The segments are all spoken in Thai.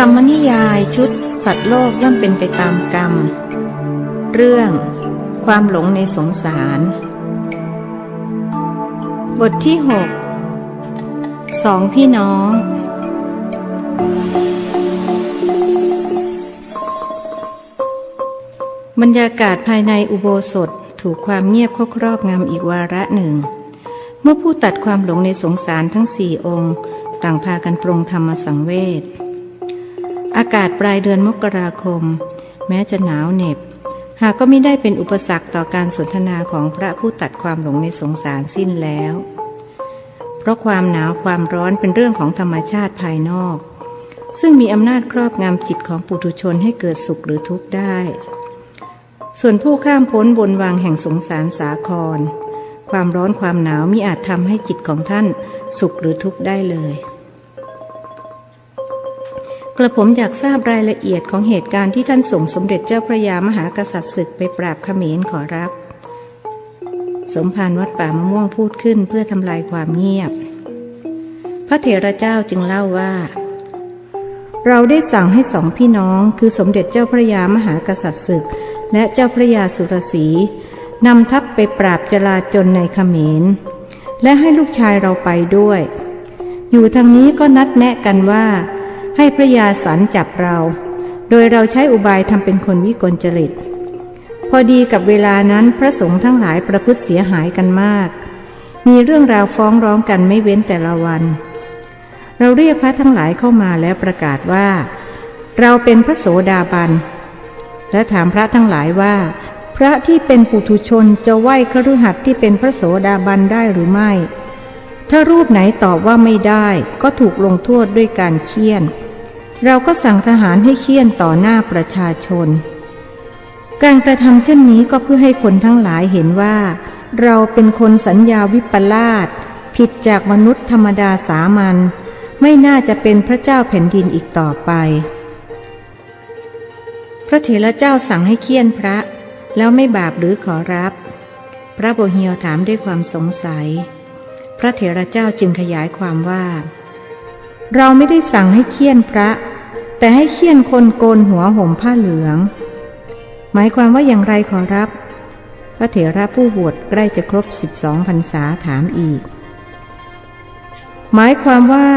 ธรรมนิยายชุด สัตว์โลกย่อมเป็นไปตามกรรม เรื่อง ความหลงในสงสาร บทที่หกสองพี่น้อง บรรยากาศภายในอุโบสถถูกความเงียบเข้าครอบงำอีกวาระหนึ่ง เมื่อผู้ตัดความหลงในสงสารทั้งสี่องค์ ต่างพากันปรงธรรมสังเวช อากาศปลายเดือนมกราคม แม้จะหนาวเหน็บ หากก็ไม่ได้เป็นอุปสรรคต่อการสนทนาของพระผู้ตัดความหลงในสงสารสิ้นแล้ว เพราะความหนาวความร้อนเป็นเรื่องของธรรมชาติภายนอก ซึ่งมีอำนาจครอบงำจิตของปุถุชนให้เกิดสุขหรือทุกข์ได้ ส่วนผู้ข้ามพ้นบนวางแห่งสงสารสาคร ความร้อนความหนาวมิอาจทำให้จิตของท่านสุขหรือทุกข์ได้เลย กระผมอยากทราบรายละเอียดของเหตุการณ์ที่ท่านส่งสมเด็จเจ้าพระยามหากษัตริย์ศึกไปปราบขเขมรขอรับ สมภารวัดป่ามะม่วงพูดขึ้นเพื่อทำลายความเงียบ พระเถระเจ้าจึงเล่าว่า เราได้สั่งให้สองพี่น้องคือสมเด็จเจ้าพระยามหากษัตริย์ศึก และเจ้าพระยาสุรสีนำทัพไปปราบจลาจลในขเขมร และให้ลูกชายเราไปด้วย อยู่ทางนี้ก็นัดแนะกันว่า ให้พระยาสันจับเรา โดยเราใช้อุบายทำเป็นคนวิกลจริต พอดีกับเวลานั้นพระสงฆ์ทั้งหลายประพฤติเสียหายกันมาก มีเรื่องราวฟ้องร้องกันไม่เว้นแต่ละวัน เราเรียกพระทั้งหลายเข้ามาแล้วประกาศว่า เราเป็นพระโสดาบัน และถามพระทั้งหลายว่า พระที่เป็นปุถุชนจะไหว้คฤหัสถ์ที่เป็นพระโสดาบันได้หรือไม่ถ้ารูปไหนตอบว่าไม่ได้ก็ถูกลงโทษด้วยการเคี่ยน เราก็สั่งทหารให้เคี่ยนต่อหน้าประชาชน การกระทำเช่นนี้ก็เพื่อให้คนทั้งหลายเห็นว่า เราเป็นคนสัญญาวิปลาสผิดจากมนุษย์ธรรมดาสามัญไม่น่าจะเป็นพระเจ้าแผ่นดินอีกต่อไป พระเถระเจ้าสั่งให้เคี่ยนพระ แล้วไม่บาปหรือขอรับ พระโบเฮียวถามด้วยความสงสัย พระเถระเจ้าจึงขยายความว่า เราไม่ได้สั่งให้เคี่ยนพระ แต่ให้เคี่ยนคนโกนหัวห่มผ้าเหลือง หมายความว่าอย่างไรขอรับ พระเถระผู้บวชใกล้จะครบสิบสองพรรษาถามอีก หมายความว่า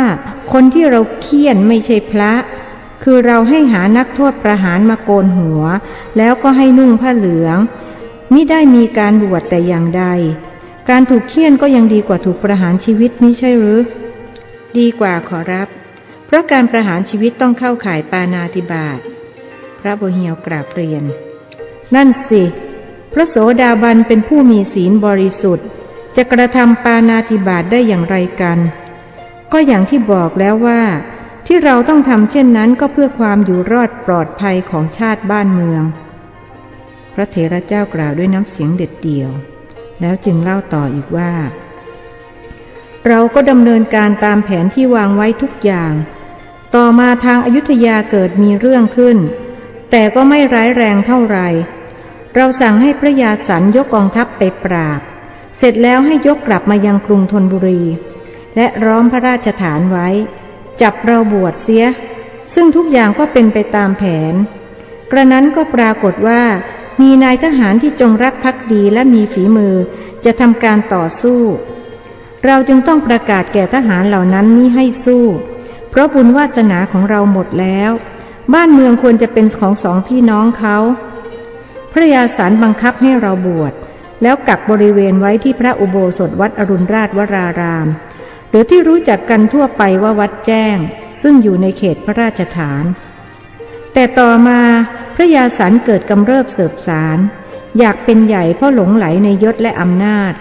คนที่เราเคี่ยนไม่ใช่พระ คือเราให้หานักโทษประหารมาโกนหัว แล้วก็ให้นุ่งผ้าเหลืองมิได้มีการบวชแต่อย่างใด การถูกเคี่ยนก็ยังดีกว่าถูกประหารชีวิตมิใช่หรือ ดีกว่าขอรับ เพราะการประหารชีวิตต้องเข้าข่ายปานาติบาต พระโบเฮียวกราบเรียน นั่นสิ พระโสดาบันเป็นผู้มีศีลบริสุทธิ์ จะกระทำปานาติบาตได้อย่างไรกัน ก็อย่างที่บอกแล้วว่า ที่เราต้องทำเช่นนั้นก็เพื่อความอยู่รอดปลอดภัยของชาติบ้านเมือง พระเถระเจ้ากล่าวด้วยน้ำเสียงเด็ดเดี่ยว แล้วจึงเล่าต่ออีกว่า เราก็ดำเนินการตามแผนที่วางไว้ทุกอย่าง ต่อมาทางอายุทยาเกิดมีเรื่องขึ้น แต่ก็ไม่ร้ายแรงเท่าไหร่ เราสั่งให้พระยาสันยกกองทัพไปปราบ เสร็จแล้วให้ยกกลับมายังกรุงธนบุรี และร้อมพระราชฐานไว้ จับเราบวชเสีย ซึ่งทุกอย่างก็เป็นไปตามแผน กระนั้นก็ปรากฏว่ามีนายทหารที่จงรักภักดีและมีฝีมือจะทำการต่อสู้ เราจึงต้องประกาศแก่ทหารเหล่านั้นมิให้สู้ เพราะบุญวาสนาของเราหมดแล้ว บ้านเมืองควรจะเป็นของสองพี่น้องเขาพระยาสารบังคับให้เราบวช แล้วกักบริเวณไว้ที่พระอุโบสถวัดอรุณราชวราราม หรือที่รู้จักกันทั่วไปว่าวัดแจ้ง ซึ่งอยู่ในเขตพระราชฐาน แต่ต่อมาพระยาสารเกิดกำเริบเสบสาร อยากเป็นใหญ่เพราะหลงไหลในยศและอำนาจ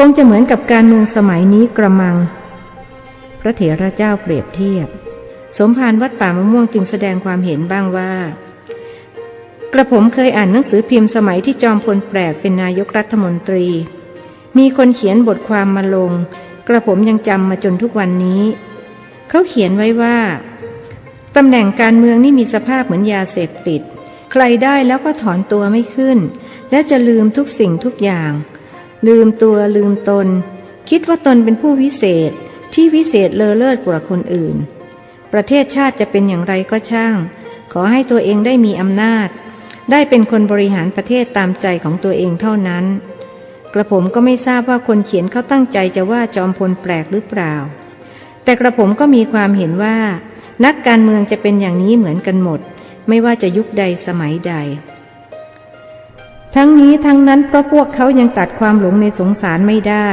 คงจะเหมือนกับการเมืองสมัยนี้กระมัง พระเถระเจ้าเปรียบเทียบ สมภารวัดป่ามะม่วงจึงแสดงความเห็นบ้างว่า กระผมเคยอ่านหนังสือพิมพ์สมัยที่จอมพลแปลกเป็นนายกรัฐมนตรี มีคนเขียนบทความมาลง กระผมยังจำมาจนทุกวันนี้ เขาเขียนไว้ว่าตำแหน่งการเมืองนี่มีสภาพเหมือนยาเสพติด ใครได้แล้วก็ถอนตัวไม่ขึ้น และจะลืมทุกสิ่งทุกอย่าง ลืมตัวลืมตน คิดว่าตนเป็นผู้วิเศษที่วิเศษเลอเลิศกว่าคนอื่นปประเทศชาติจะเป็นอย่างไรก็ช่าง ขอให้ตัวเองได้มีอำนาจ ได้เป็นคนบริหารประเทศตามใจของตัวเองเท่านั้น กระผมก็ไม่ทราบว่าคนเขียนเขาตั้งใจจะว่าจอมพลแปลกหรือเปล่า แต่กระผมก็มีความเห็นว่า นักการเมืองจะเป็นอย่างนี้เหมือนกันหมด ไม่ว่าจะยุคใดสมัยใด ทั้งนี้ทั้งนั้นเพราะพวกเขายังตัดความหลงในสงสารไม่ได้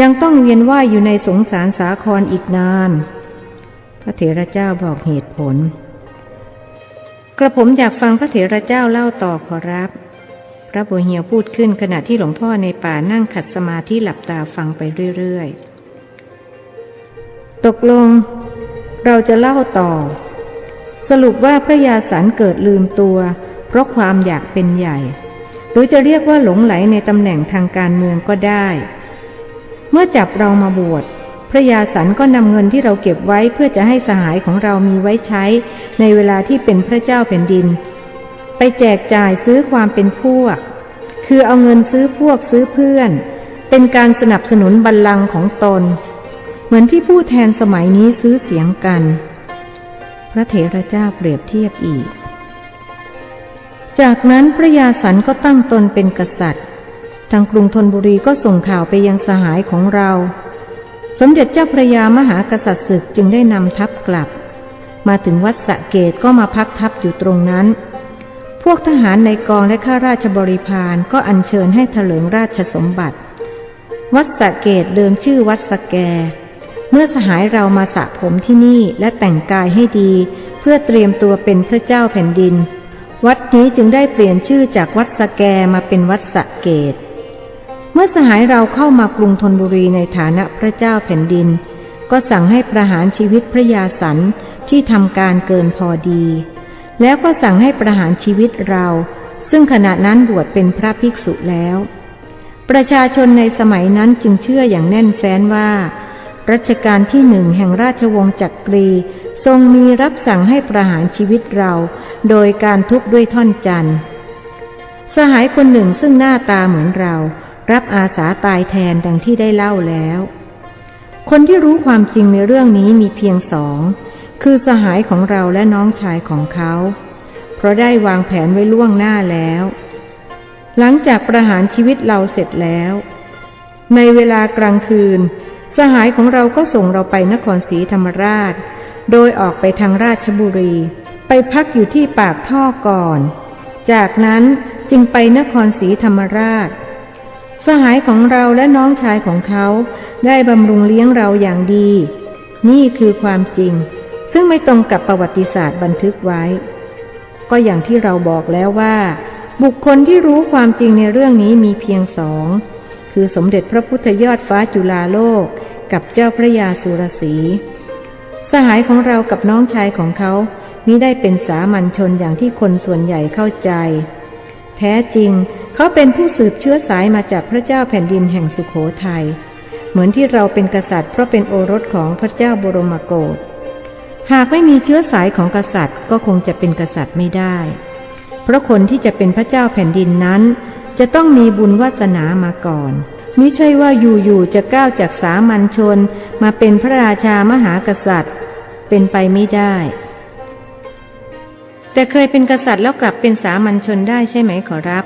ยังต้องเวียนว่ายอยู่ในสงสารสาครอีกนาน พระเถระเจ้าบอกเหตุผล กระผมอยากฟังพระเถระเจ้าเล่าต่อขอรับ พระโบเฮียวพูดขึ้นขณะที่หลวงพ่อในป่านั่งขัดสมาธิหลับตาฟังไปเรื่อยๆ ตกลง เราจะเล่าต่อ สรุปว่าพระยาสันเกิดลืมตัว เพราะความอยากเป็นใหญ่ หรือจะเรียกว่าหลงไหลในตำแหน่งทางการเมืองก็ได้ เมื่อจับเรามาบวชพระยาสันก็นำเงินที่เราเก็บไว้เพื่อจะให้สหายของเรามีไว้ใช้ ในเวลาที่เป็นพระเจ้าแผ่นดิน ไปแจกจ่ายซื้อความเป็นพวก คือเอาเงินซื้อพวกซื้อเพื่อน เป็นการสนับสนุนบัลลังก์ของตน เหมือนที่ผู้แทนสมัยนี้ซื้อเสียงกัน พระเถระเจ้าเปรียบเทียบอีก จากนั้นพระยาสันก็ตั้งตนเป็นกษัตริย์ ทางกรุงธนบุรีก็ส่งข่าวไปยังสหายของเรา สมเด็จเจ้าพระยามหากษัตริย์ศึกจึงได้นำทัพกลับ มาถึงวัดสะเกตก็มาพักทัพอยู่ตรงนั้น พวกทหารในกองและข้าราชบริพารก็อัญเชิญให้เถลิงราชสมบัติ วัดสะเกตเดิมชื่อวัดสแก เมื่อสหายเรามาสระผมที่นี่และแต่งกายให้ดี เพื่อเตรียมตัวเป็นพระเจ้าแผ่นดิน วัดนี้จึงได้เปลี่ยนชื่อจากวัดสแกมาเป็นวัดสะเกต เมื่อสหายเราเข้ามากรุงธนบุรีในฐานะพระเจ้าแผ่นดิน ก็สั่งให้ประหารชีวิตพระยาสันที่ทำการเกินพอดี แล้วก็สั่งให้ประหารชีวิตเรา ซึ่งขณะนั้นบวชเป็นพระภิกษุแล้ว ประชาชนในสมัยนั้นจึงเชื่ออย่างแน่นแฟ้นว่า รัชกาลที่หนึ่งแห่งราชวงศ์จักรี ทรงมีรับสั่งให้ประหารชีวิตเรา โดยการทุบด้วยท่อนจันทร์ สหายคนหนึ่งซึ่งหน้าตาเหมือนเรา รับอาสาตายแทนดังที่ได้เล่าแล้ว คนที่รู้ความจริงในเรื่องนี้มีเพียงสอง คือสหายของเราและน้องชายของเขา เพราะได้วางแผนไว้ล่วงหน้าแล้ว หลังจากประหารชีวิตเราเสร็จแล้ว ในเวลากลางคืน สหายของเราก็ส่งเราไปนครศรีธรรมราช โดยออกไปทางราชบุรี ไปพักอยู่ที่ปากท่อก่อน จากนั้นจึงไปนครศรีธรรมราช สหายของเราและน้องชายของเขาได้บำรุงเลี้ยงเราอย่างดี นี่คือความจริง ซึ่งไม่ตรงกับประวัติศาสตร์บันทึกไว้ ก็อย่างที่เราบอกแล้วว่า บุคคลที่รู้ความจริงในเรื่องนี้มีเพียงสอง คือสมเด็จพระพุทธยอดฟ้าจุฬาโลกกับเจ้าพระยาสุรสี สหายของเรากับน้องชายของเขามิได้เป็นสามัญชนอย่างที่คนส่วนใหญ่เข้าใจ แท้จริงเขาเป็นผู้สืบเชื้อสายมาจากพระเจ้าแผ่นดินแห่งสุขโขทยัยเหมือนที่เราเป็นกษัตริย์เพราะเป็นโอรสของพระเจ้าบรมโกศหากไม่มีเชื้อสายของกษัตริย์ ก็คงจะเป็นกษัตริย์ไม่ได้ เพราะคนที่จะเป็นพระเจ้าแผ่นดินนั้น จะต้องมีบุญวาสนามาก่อนมิใช่ว่าอยู่ๆจะก้าวจากสามัญชน มาเป็นพระราชามหากษัตริย์ เป็นไปไม่ได้ แต่เคยเป็นกษัตริย์แล้วกลับเป็นสามัญชนได้ใช่ไหมขอรับ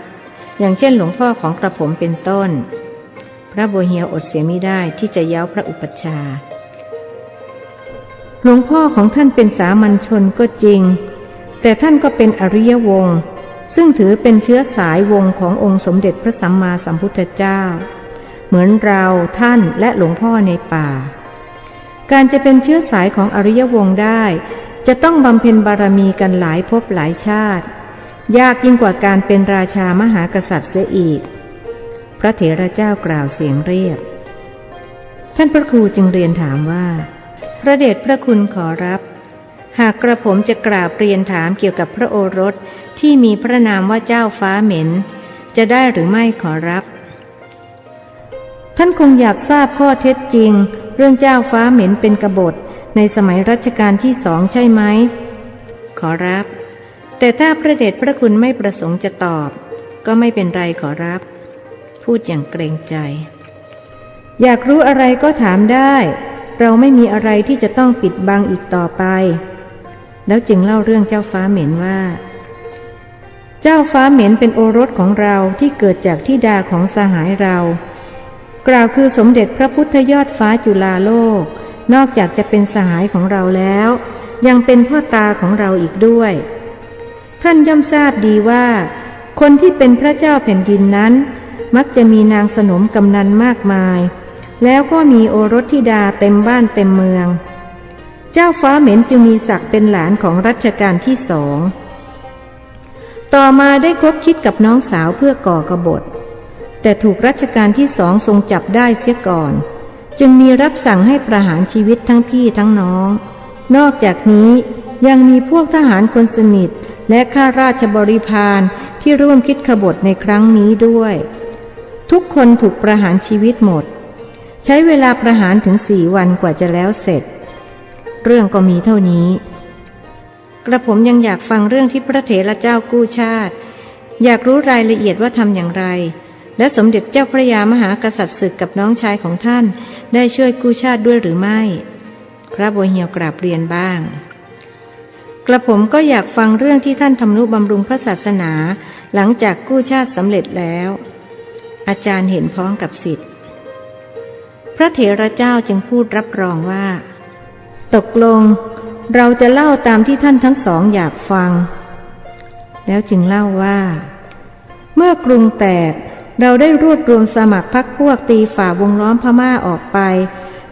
อย่างเช่นหลวงพ่อของกระผมเป็นต้น พระโบวเฮียอดเสียไม่ได้ที่จะเย้าพระอุปัชฌาหลวงพ่อของท่านเป็นสามัญชนก็จริง แต่ท่านก็เป็นอริยวงศ์ซึ่งถือเป็นเชื้อสายวงขององค์สมเด็จพระสัมมาสัมพุทธเจ้า เหมือนเราท่านและหลวงพ่อในป่า การจะเป็นเชื้อสายของอริยวงศ์ได้ จะต้องบำเพ็ญบารมีกันหลายภพหลายชาติ ยากยิ่งกว่าการเป็นราชามหากษัตริย์เสียอีก พระเถระเจ้ากล่าวเสียงเรียบ ท่านพระครูจึงเรียนถามว่า พระเดชพระคุณขอรับ หากกระผมจะกราบเรียนถามเกี่ยวกับพระโอรสที่มีพระนามว่าเจ้าฟ้าเหม็น จะได้หรือไม่ขอรับท่านคงอยากทราบข้อเท็จจริง เรื่องเจ้าฟ้าเหม็นเป็นกบฏในสมัยรัชกาลที่สองใช่ไหม ขอรับ แต่ถ้าพระเดชพระคุณไม่ประสงค์จะตอบ ก็ไม่เป็นไรขอรับ พูดอย่างเกรงใจ อยากรู้อะไรก็ถามได้ เราไม่มีอะไรที่จะต้องปิดบังอีกต่อไป แล้วจึงเล่าเรื่องเจ้าฟ้าเหม็นว่า เจ้าฟ้าเหม็นเป็นโอรสของเราที่เกิดจากที่ดาของสหายเรา กล่าวคือสมเด็จพระพุทธยอดฟ้าจุฬาโลก นอกจากจะเป็นสหายของเราแล้ว ยังเป็นพ่อตาของเราอีกด้วย ท่านย่อมทราบดีว่า คนที่เป็นพระเจ้าแผ่นดินนั้น มักจะมีนางสนมกำนันมากมาย แล้วก็มีโอรสธิดาเต็มบ้านเต็มเมือง เจ้าฟ้าเหม็นจึงมีศักดิ์เป็นหลานของรัชกาลที่สองต่อมาได้คบคิดกับน้องสาวเพื่อก่อกบฏ แต่ถูกรัชกาลที่สองทรงจับได้เสียก่อน จึงมีรับสั่งให้ประหารชีวิตทั้งพี่ทั้งน้อง นอกจากนี้ยังมีพวกทหารคนสนิท และข้าราชบริพารที่ร่วมคิดขบฏในครั้งนี้ด้วย ทุกคนถูกประหารชีวิตหมด ใช้เวลาประหารถึงสี่วันกว่าจะแล้วเสร็จ เรื่องก็มีเท่านี้ กระผมยังอยากฟังเรื่องที่พระเถระเจ้ากู้ชาติ อยากรู้รายละเอียดว่าทำอย่างไร และสมเด็จเจ้าพระยามหากษัตริย์ศึกกับน้องชายของท่าน ได้ช่วยกู้ชาติด้วยหรือไม่ พระบัวเหียวกราบเรียนบ้าง กระผมก็อยากฟังเรื่องที่ท่านทำนุบำรุงพระศาสนา หลังจากกู้ชาติสำเร็จแล้ว อาจารย์เห็นพ้องกับสิทธิ์พระเถระเจ้าจึงพูดรับรองว่า ตกลง เราจะเล่าตามที่ท่านทั้งสองอยากฟัง แล้วจึงเล่าว่า เมื่อกรุงแตก เราได้รวบรวมสมัครพักพวกตีฝ่าวงล้อมพม่าออกไป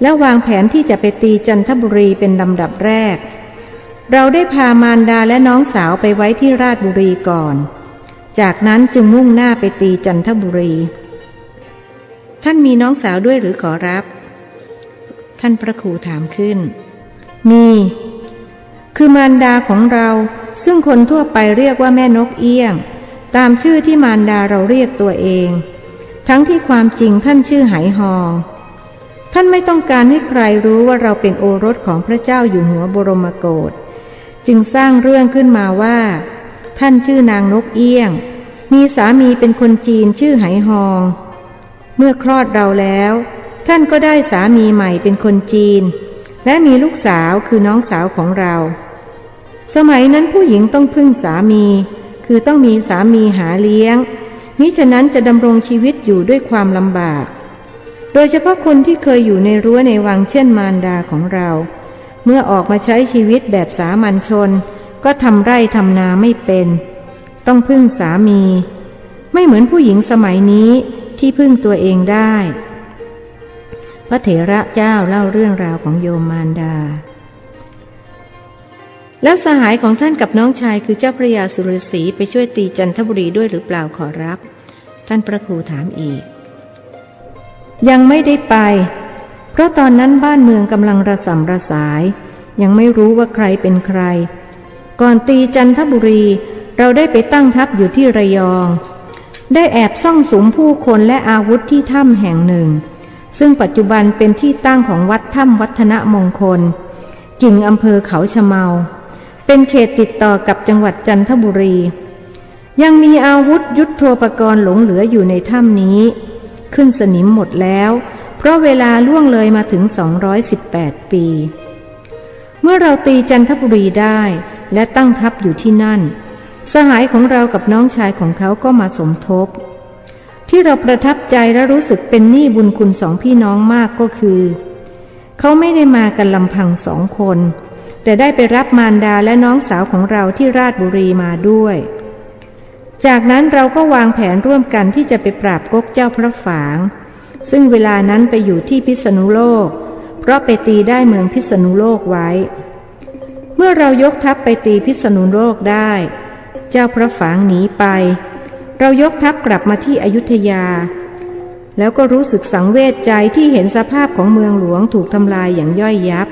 แล้ววางแผนที่จะไปตีจันทบุรีเป็นลำดับแรก เราได้พามารดาและน้องสาวไปไว้ที่ราชบุรีก่อน จากนั้นจึงมุ่งหน้าไปตีจันทบุรี ท่านมีน้องสาวด้วยหรือขอรับ ท่านพระครูถามขึ้น มี คือมารดาของเราซึ่งคนทั่วไปเรียกว่าแม่นกเอี้ยง ตามชื่อที่มารดาเราเรียกตัวเอง ทั้งที่ความจริงท่านชื่อไหหองท่านไม่ต้องการให้ใครรู้ว่าเราเป็นโอรสของพระเจ้าอยู่หัวบรมโกศจึงสร้างเรื่องขึ้นมาว่า ท่านชื่อนางนกเอี้ยง มีสามีเป็นคนจีนชื่อไหหอง เมื่อคลอดเราแล้ว ท่านก็ได้สามีใหม่เป็นคนจีน และมีลูกสาวคือน้องสาวของเรา สมัยนั้นผู้หญิงต้องพึ่งสามี คือต้องมีสามีหาเลี้ยง มิฉะนั้นจะดำรงชีวิตอยู่ด้วยความลำบาก โดยเฉพาะคนที่เคยอยู่ในรั้วในวังเช่นมารดาของเรา เมื่อออกมาใช้ชีวิตแบบสามัญชน ก็ทำไร่ทำนาไม่เป็น ต้องพึ่งสามี ไม่เหมือนผู้หญิงสมัยนี้ที่พึ่งตัวเองได้ พระเถระเจ้าเล่าเรื่องราวของโยมมารดา แล้วสหายของท่านกับน้องชายคือเจ้าพระยาสุรศรีไปช่วยตีจันทบุรีด้วยหรือเปล่าขอรับ ท่านพระครูถามอีก ยังไม่ได้ไป เพราะตอนนั้นบ้านเมืองกำลังระสำระสาย ยังไม่รู้ว่าใครเป็นใคร ก่อนตีจันทบุรีเราได้ไปตั้งทัพอยู่ที่ระยอง ได้แอบซ่องสุมผู้คนและอาวุธที่ถ้ำแห่งหนึ่ง ซึ่งปัจจุบันเป็นที่ตั้งของวัดถ้ำวัฒนมงคล กิ่งอำเภอเขาชะเมา เป็นเขตติดต่อกับจังหวัดจันทบุรี ยังมีอาวุธยุทโธปกรณ์หลงเหลืออยู่ในถ้ำนี้ ขึ้นสนิมหมดแล้ว เพราะเวลาล่วงเลยมาถึง 218 ปี เมื่อเราตีจันทบุรีได้และตั้งทัพอยู่ที่นั่น สหายของเรากับน้องชายของเขาก็มาสมทบ ที่เราประทับใจและรู้สึกเป็นหนี้บุญคุณสองพี่น้องมากก็คือ เขาไม่ได้มากันลำพังสองคน แต่ได้ไปรับมารดาและน้องสาวของเราที่ราชบุรีมาด้วย จากนั้นเราก็วางแผนร่วมกันที่จะไปปราบก๊กเจ้าพระฝาง ซึ่งเวลานั้นไปอยู่ที่พิษณุโลก เพราะไปตีได้เมืองพิษณุโลกไว้ เมื่อเรายกทัพไปตีพิษณุโลกได้ เจ้าพระฝางหนีไป เรายกทัพกลับมาที่อยุธยา แล้วก็รู้สึกสังเวชใจที่เห็นสภาพของเมืองหลวงถูกทำลายอย่างย่อยยับ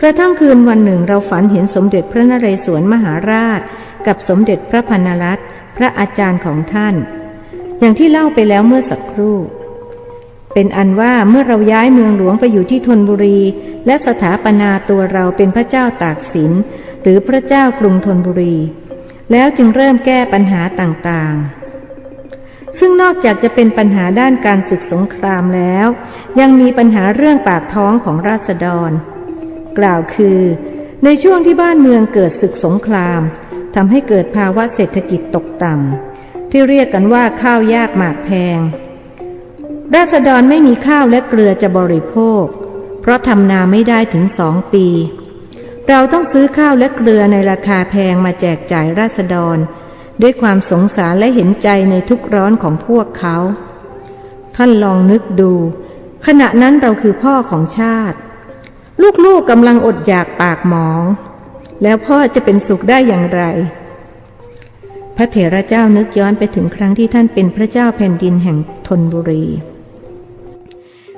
กระทั่งคืนวันหนึ่งเราฝันเห็นสมเด็จพระนเรศวรมหาราช กับสมเด็จพระพันรัตน์พระอาจารย์ของท่าน อย่างที่เล่าไปแล้วเมื่อสักครู่ เป็นอันว่าเมื่อเราย้ายเมืองหลวงไปอยู่ที่ธนบุรี และสถาปนาตัวเราเป็นพระเจ้าตากสิน หรือพระเจ้ากรุงธนบุรี แล้วจึงเริ่มแก้ปัญหาต่างซึ่งนอกจากจะเป็นปัญหาด้านการศึกสงครามแล้ว ยังมีปัญหาเรื่องปากท้องของราษฎร กล่าวคือ ในช่วงที่บ้านเมืองเกิดศึกสงครามทำให้เกิดภาวะเศรษฐกิจตกต่ำที่เรียกกันว่าข้าวยากหมากแพง ราษฎรไม่มีข้าวและเกลือจะบริโภค เพราะทำนาไม่ได้ถึงสองปี เราต้องซื้อข้าวและเกลือในราคาแพงมาแจกจ่ายราษฎร ด้วยความสงสารและเห็นใจในทุกร้อนของพวกเขา ท่านลองนึกดู ขณะนั้นเราคือพ่อของชาติ ลูกๆกกำลังอดอยากปากหมอง แล้วพ่อจะเป็นสุขได้อย่างไร พระเถระเจ้านึกย้อนไปถึงครั้งที่ท่านเป็นพระเจ้าแผ่นดินแห่งธนบุรี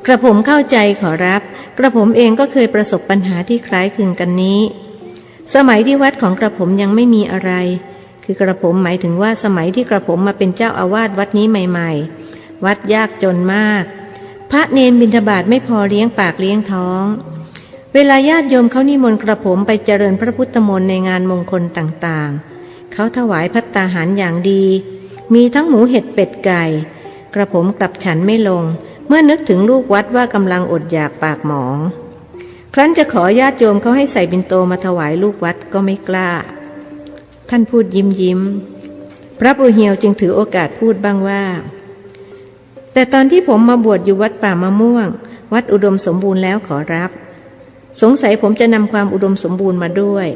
กระผมเข้าใจขอรับ กระผมเองก็เคยประสบปัญหาที่คล้ายคลึงกันนี้ สมัยที่วัดของกระผมยังไม่มีอะไร คือกระผมหมายถึงว่าสมัยที่กระผมมาเป็นเจ้าอาวาสวัดนี้ใหม่ ๆ วัดยากจนมาก พระเนนบิณฑบาตไม่พอเลี้ยงปากเลี้ยงท้อง เวลาญาติโยมเขานิมนต์กระผมไปเจริญพระพุทธมนต์ในงานมงคลต่างๆ เขาถวายพัตตาหารอย่างดี มีทั้งหมูเห็ดเป็ดไก่ กระผมกลับฉันไม่ลง เมื่อนึกถึงลูกวัดว่ากำลังอดอยากปากหมอง ครั้นจะขอญาติโยมเขาให้ใส่บินโตมาถวายลูกวัดก็ไม่กล้า ท่านพูดยิ้มยิ้ม พระบุเฮียวจึงถือโอกาสพูดบ้างว่า แต่ตอนที่ผมมาบวชอยู่วัดป่ามะม่วง วัดอุดมสมบูรณ์แล้วขอรับ สงสัยผมจะนำความอุดมสมบูรณ์มาด้วย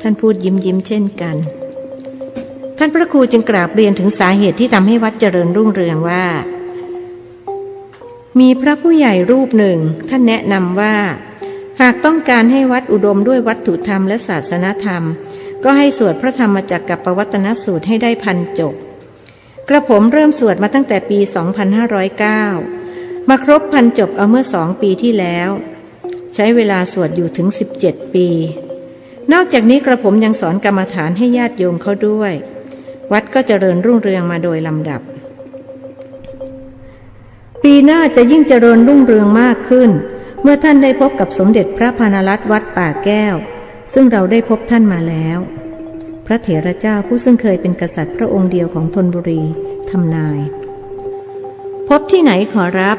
ท่านพูดยิ้มยิ้มเช่นกัน ท่านพระครูจึงกราบเรียนถึงสาเหตุที่ทำให้วัดเจริญรุ่งเรืองว่า มีพระผู้ใหญ่รูปหนึ่ง ท่านแนะนำว่า หากต้องการให้วัดอุดมด้วยวัตถุธรรมและศาสนธรรม ก็ให้สวดพระธรรมจักรกับปวัตนสูตรให้ได้พันจบ กระผมเริ่มสวดมาตั้งแต่ปี 2509 มาครบพันจบเอาเมื่อสองปีที่แล้ว ใช้เวลาสวดอยู่ถึง 17 ปี นอกจากนี้กระผมยังสอนกรรมฐานให้ญาติโยมเขาด้วย วัดก็เจริญรุ่งเรืองมาโดยลำดับ ปีหน้าจะยิ่งเจริญรุ่งเรืองมากขึ้น เมื่อท่านได้พบกับสมเด็จพระพานรัตวัดป่าแก้ว ซึ่งเราได้พบท่านมาแล้ว พระเถระเจ้าผู้ซึ่งเคยเป็นกษัตริย์พระองค์เดียวของธนบุรีทำนาย พบที่ไหนขอรับ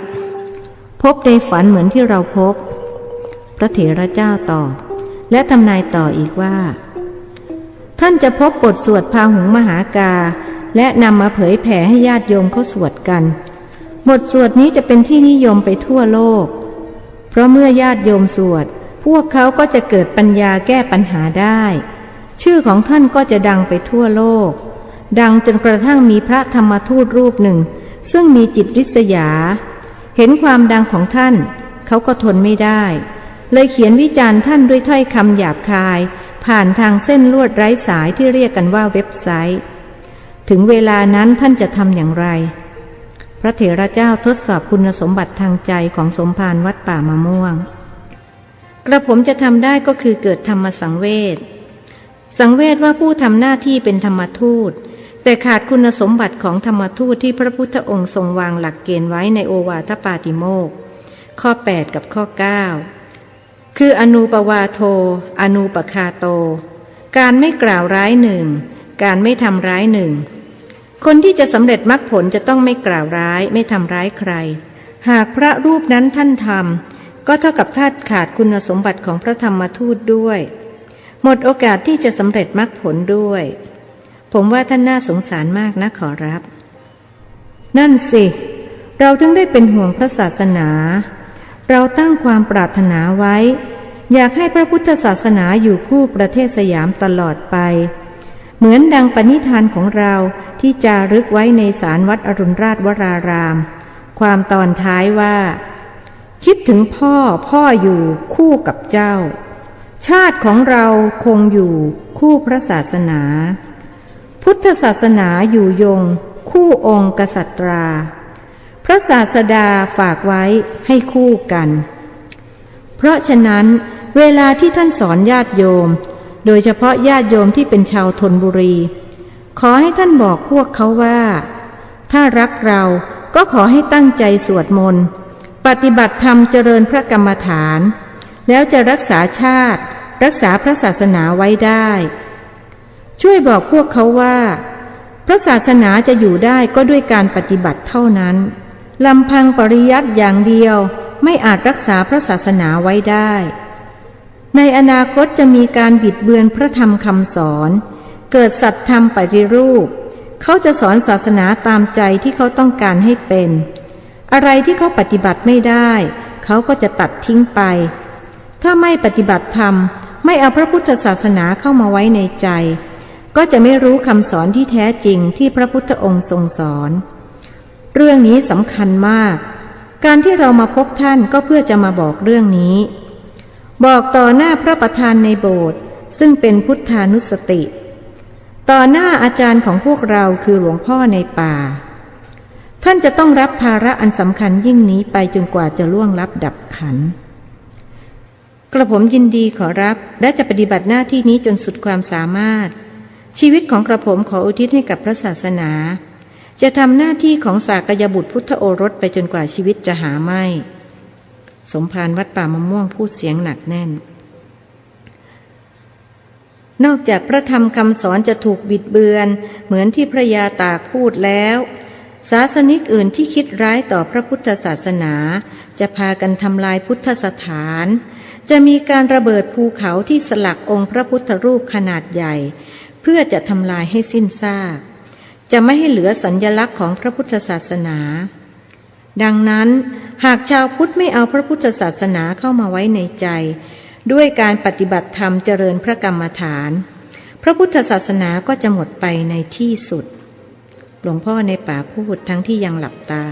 พบในฝันเหมือนที่เราพบ ระเถระเจ้าตอบและทำนายต่ออีกว่า ท่านจะพบบทสวดพาหุงมหากา และนำมาเผยแผ่ให้ญาติโยมเขาสวดกัน บทสวดนี้จะเป็นที่นิยมไปทั่วโลก เพราะเมื่อญาติโยมสวด พวกเขาก็จะเกิดปัญญาแก้ปัญหาได้ ชื่อของท่านก็จะดังไปทั่วโลก ดังจนกระทั่งมีพระธรรมทูตรูปหนึ่ง ซึ่งมีจิตริษยา เห็นความดังของท่าน เขาก็ทนไม่ได้ เลยเขียนวิจารณ์ท่านด้วยถ้อยคำหยาบคาย ผ่านทางเส้นลวดไร้สายที่เรียกกันว่าเว็บไซต์ ถึงเวลานั้นท่านจะทำอย่างไร พระเถระเจ้าทดสอบคุณสมบัติทางใจของสมภารวัดป่ามะม่วง กระผมจะทำได้ก็คือเกิดธรรมสังเวชสังเวชว่าผู้ทำหน้าที่เป็นธรรมทูต แต่ขาดคุณสมบัติของธรรมทูตที่พระพุทธองค์ทรงวางหลักเกณฑ์ไว้ในโอวาทปาติโมกข้อ 8 กับข้อ 9 คืออนูปวาโท อนูปคาโต การไม่กล่าวร้ายหนึ่ง การไม่ทำร้ายหนึ่ง คนที่จะสำเร็จมรรคผลจะต้องไม่กล่าวร้าย ไม่ทำร้ายใคร หากพระรูปนั้นท่านทำก็เท่ากับท่านขาดคุณสมบัติของพระธรรมทูตด้วย หมดโอกาสที่จะสำเร็จมรรคผลด้วย ผมว่าท่านน่าสงสารมากนะขอรับ นั่นสิ เราถึงได้เป็นห่วงพระศาสนา เราตั้งความปรารถนาไว้ อยากให้พระพุทธศาสนาอยู่คู่ประเทศสยามตลอดไป เหมือนดังปณิธานของเราที่จารึกไว้ในสารวัดอรุณราชวราราม ความตอนท้ายว่า คิดถึงพ่อพ่ออยู่คู่กับเจ้า ชาติของเราคงอยู่คู่พระศาสนา พุทธศาสนาอยู่ยง คู่องค์กษัตรา ระศาสดาฝากไว้ให้คู่กัน เพราะฉะนั้นเวลาที่ท่านสอนญาติโยม โดยเฉพาะญาติโยมที่เป็นชาวธนบุรี ขอให้ท่านบอกพวกเขาว่า ถ้ารักเราก็ขอให้ตั้งใจสวดมนต์ ปฏิบัติธรรมเจริญพระกรรมฐาน แล้วจะรักษาชาติ รักษาพระศาสนาไว้ได้ ช่วยบอกพวกเขาว่า พระศาสนาจะอยู่ได้ก็ด้วยการปฏิบัติเท่านั้น ลำพังปริยัติอย่างเดียวไม่อาจรักษาพระศาสนาไว้ได้ ในอนาคตจะมีการบิดเบือนพระธรรมคำสอน เกิดสัตธรรมปฏิรูป เขาจะสอนศาสนาตามใจที่เขาต้องการให้เป็น อะไรที่เขาปฏิบัติไม่ได้ เขาก็จะตัดทิ้งไป ถ้าไม่ปฏิบัติธรรม ไม่เอาพระพุทธศาสนาเข้ามาไว้ในใจ ก็จะไม่รู้คำสอนที่แท้จริงที่พระพุทธองค์ทรงสอน เรื่องนี้สำคัญมาก การที่เรามาพบท่านก็เพื่อจะมาบอกเรื่องนี้ บอกต่อหน้าพระประธานในโบสถ์ซึ่งเป็นพุทธานุสติ ต่อหน้าอาจารย์ของพวกเราคือหลวงพ่อในป่า ท่านจะต้องรับภาระอันสำคัญยิ่งนี้ไปจนกว่าจะล่วงลับดับขัน กระผมยินดีขอรับและจะปฏิบัติหน้าที่นี้จนสุดความสามารถ ชีวิตของกระผมขออุทิศให้กับพระศาสนา จะทำหน้าที่ของสากยบุตรพุทธโอรสไปจนกว่าชีวิตจะหาไม่ สมภารวัดป่ามะม่วงพูดเสียงหนักแน่น นอกจากพระธรรมคำสอนจะถูกบิดเบือน เหมือนที่พระยาตากพูดแล้ว ศาสนิกอื่นที่คิดร้ายต่อพระพุทธศาสนา จะพากันทำลายพุทธสถาน จะมีการระเบิดภูเขาที่สลักองค์พระพุทธรูปขนาดใหญ่ เพื่อจะทำลายให้สิ้นซาก จะไม่ให้เหลือสัญญลักษณ์ของพระพุทธศาสนา ดังนั้นหากชาวพุทธไม่เอาพระพุทธศาสนาเข้ามาไว้ในใจ ด้วยการปฏิบัติธรรมเจริญพระกรรมฐาน พระพุทธศาสนาก็จะหมดไปในที่สุด หลวงพ่อในป่าพูดทั้งที่ยังหลับตา